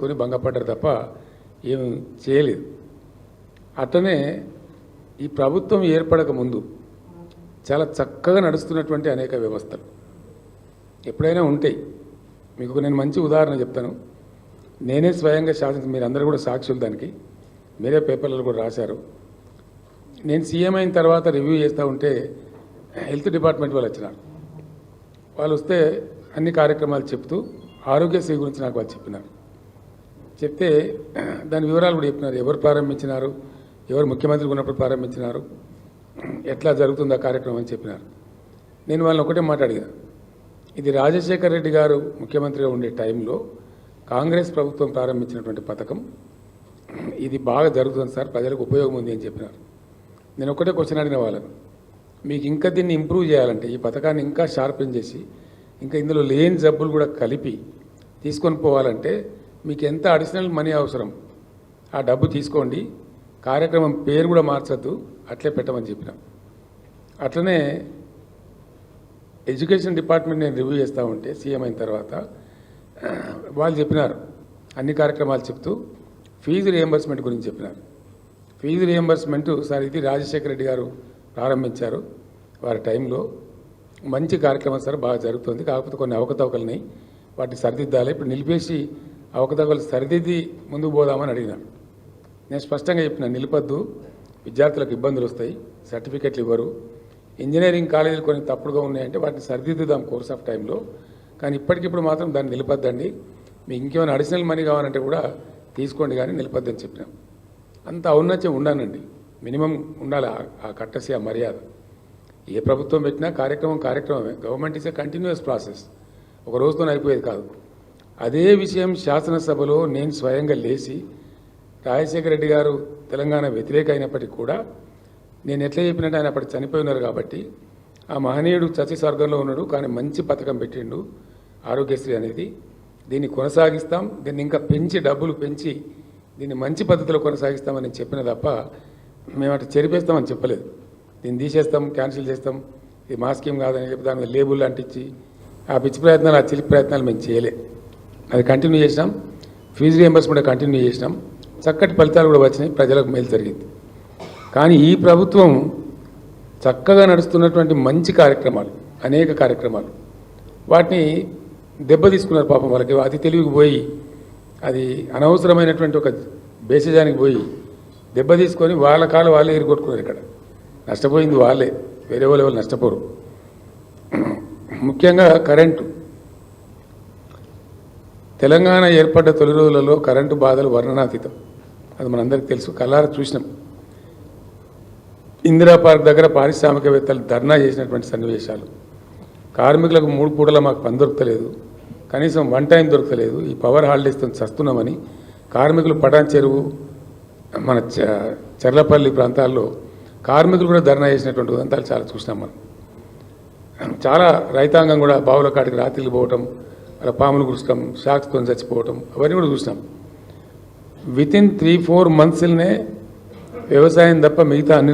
కొని భంగపడ్డారు తప్ప ఏం చేయలేదు. అట్లనే ఈ ప్రభుత్వం ఏర్పడక ముందు చాలా చక్కగా నడుస్తున్నటువంటి అనేక వ్యవస్థలు ఎప్పుడైనా ఉంటాయి. మీకు నేను మంచి ఉదాహరణ చెప్తాను. నేనే స్వయంగా శాసన మీరందరూ కూడా సాక్షులు దానికి. మీరే పేపర్లలో కూడా రాశారు. నేను సీఎం అయిన తర్వాత రివ్యూ చేస్తూ ఉంటే హెల్త్ డిపార్ట్మెంట్ వాళ్ళు వచ్చినారు. వాళ్ళు వస్తే అన్ని కార్యక్రమాలు చెప్తూ ఆరోగ్యశ్రీ గురించి నాకు వాళ్ళు చెప్పినారు. చెప్తే దాని వివరాలు కూడా చెప్పినారు. ఎవరు ప్రారంభించినారు? ఎవరు ముఖ్యమంత్రి ఉన్నప్పుడు ప్రారంభించినారు? ఎట్లా జరుగుతుంది ఆ కార్యక్రమం అని చెప్పినారు. నేను వాళ్ళని ఒకటే మాట ఇది రాజశేఖర్ రెడ్డి గారు ముఖ్యమంత్రిగా ఉండే టైంలో కాంగ్రెస్ ప్రభుత్వం ప్రారంభించినటువంటి పథకం. ఇది బాగా జరుగుతుంది సార్. ప్రజలకు ఉపయోగం ఉంది అని చెప్పినారు. నేను ఒకటే క్వశ్చన్ అడిగిన వాళ్ళను. మీకు ఇంకా దీన్ని ఇంప్రూవ్ చేయాలంటే ఈ పథకాన్ని ఇంకా షార్పెన్ చేసి ఇంకా ఇందులో లేని జబ్బులు కూడా కలిపి తీసుకొని పోవాలంటే మీకు ఎంత అడిషనల్ మనీ అవసరం ఆ డబ్బు తీసుకోండి. కార్యక్రమం పేరు కూడా మార్చద్దు అట్లే పెట్టమని చెప్పినాం. అట్లనే ఎడ్యుకేషన్ డిపార్ట్మెంట్ నేను రివ్యూ చేస్తూ ఉంటే సీఎం అయిన తర్వాత వాళ్ళు చెప్పినారు అన్ని కార్యక్రమాలు చెప్తూ ఫీజు రియంబర్స్మెంట్ గురించి చెప్పినారు. ఫీజు రియంబర్స్మెంట్ సార్ ఇది రాజశేఖర రెడ్డి గారు ప్రారంభించారు వారి టైంలో. మంచి కార్యక్రమం సార్ బాగా జరుగుతుంది. కాకపోతే కొన్ని అవకతవకలున్నాయి వాటిని సరిదిద్దాలి. ఇప్పుడు నిలిపేసి అవకతవకలు సరిదిద్ది ముందుకు పోదామని అడిగినాను నేను స్పష్టంగా చెప్పిన నిలిపద్దు విద్యార్థులకు ఇబ్బందులు వస్తాయి సర్టిఫికెట్లు ఇవ్వరు ఇంజనీరింగ్ కాలేజీలు కొన్ని తప్పుడుగా ఉన్నాయంటే వాటిని సరిదిద్దుదాం కోర్స్ ఆఫ్ టైంలో. కానీ ఇప్పటికిప్పుడు మాత్రం దాన్ని నిలిపద్దండి మీకు ఇంకేమైనా అడిషనల్ మనీ కావాలంటే కూడా తీసుకోండి కానీ నిలిపద్దని చెప్పినాం. అంత ఔన్నత్యం ఉండానండి మినిమం ఉండాలి ఆ- ఆ కట్టసి ఆ మర్యాద. ఏ ప్రభుత్వం పెట్టినా కార్యక్రమం కార్యక్రమమే. Government is a continuous process. ఒక రోజుతో అయిపోయేది కాదు. అదే విషయం శాసనసభలో నేను స్వయంగా లేచి రాజశేఖర రెడ్డి గారు తెలంగాణ వ్యతిరేక అయినప్పటికీ కూడా నేను ఎట్లా చెప్పినట్టు ఆయన అప్పటి చనిపోయి ఉన్నారు కాబట్టి ఆ మహనీయుడు చచ్చి స్వర్గంలో ఉన్నాడు కానీ మంచి పథకం పెట్టిండు ఆరోగ్యశ్రీ అనేది. దీన్ని కొనసాగిస్తాం దీన్ని ఇంకా పెంచి డబ్బులు పెంచి దీన్ని మంచి పద్ధతిలో కొనసాగిస్తామని చెప్పిన తప్ప మేము అటు చెరిపేస్తామని చెప్పలేదు. దీన్ని తీసేస్తాం క్యాన్సిల్ చేస్తాం. ఇది మా స్కీమ్ కాదని చెప్పి దాని లేబుల్ అంటించి ఆ పిచ్చి ప్రయత్నాలు ఆ చిలిపి ప్రయత్నాలు మేము చేయలేదు అది కంటిన్యూ చేసినాం. ఫీజు రియంబర్స్మెంట్ కంటిన్యూ చేసినాం. చక్కటి ఫలితాలు కూడా వచ్చినాయి. ప్రజలకు మేలు జరిగింది. కానీ ఈ ప్రభుత్వం చక్కగా నడుస్తున్నటువంటి మంచి కార్యక్రమాలు అనేక కార్యక్రమాలు. వాటిని దెబ్బ తీసుకున్నారు పాపం వాళ్ళకి. అతి తెలివికి పోయి అది అనవసరమైనటువంటి ఒక బేసిజానికి పోయి దెబ్బ తీసుకొని వాళ్ళ కాలు వాళ్ళే ఎరుగొట్టుకున్నారు ఇక్కడ. నష్టపోయింది వాళ్ళే. వేరే వాళ్ళు ఎవరు నష్టపోరు. ముఖ్యంగా కరెంటు. తెలంగాణ ఏర్పడ్డ తొలి రోజులలో కరెంటు బాధలు వర్ణనాతీతం. అది మనందరికీ తెలుసు. కళ్ళారా చూసినాం. ఇందిరా పార్క్ దగ్గర పారిశ్రామికవేత్తలు ధర్నా చేసినటువంటి సన్నివేశాలు. కార్మికులకు మూడు పూటల మాకు పని దొరకలేదు. కనీసం వన్ టైం దొరకలేదు. ఈ పవర్ హాలిడేస్తో చస్తున్నామని కార్మికులు పటాన్ చెరువు మన చ- చర్లపల్లి ప్రాంతాల్లో కార్మికులు కూడా ధర్నా చేసినటువంటి ఉదంతాలు చాలా చూసినాం మనం. చాలా రైతాంగం కూడా బావుల కాటికి రాత్రికి పోవటం అలా పాములు గుర్చడం షాక్స్తో చచ్చిపోవటం అవన్నీ కూడా చూసినాం. వితిన్ త్రీ ఫోర్ మంత్స్లోనే వ్యవసాయం తప్ప మిగతా అన్ని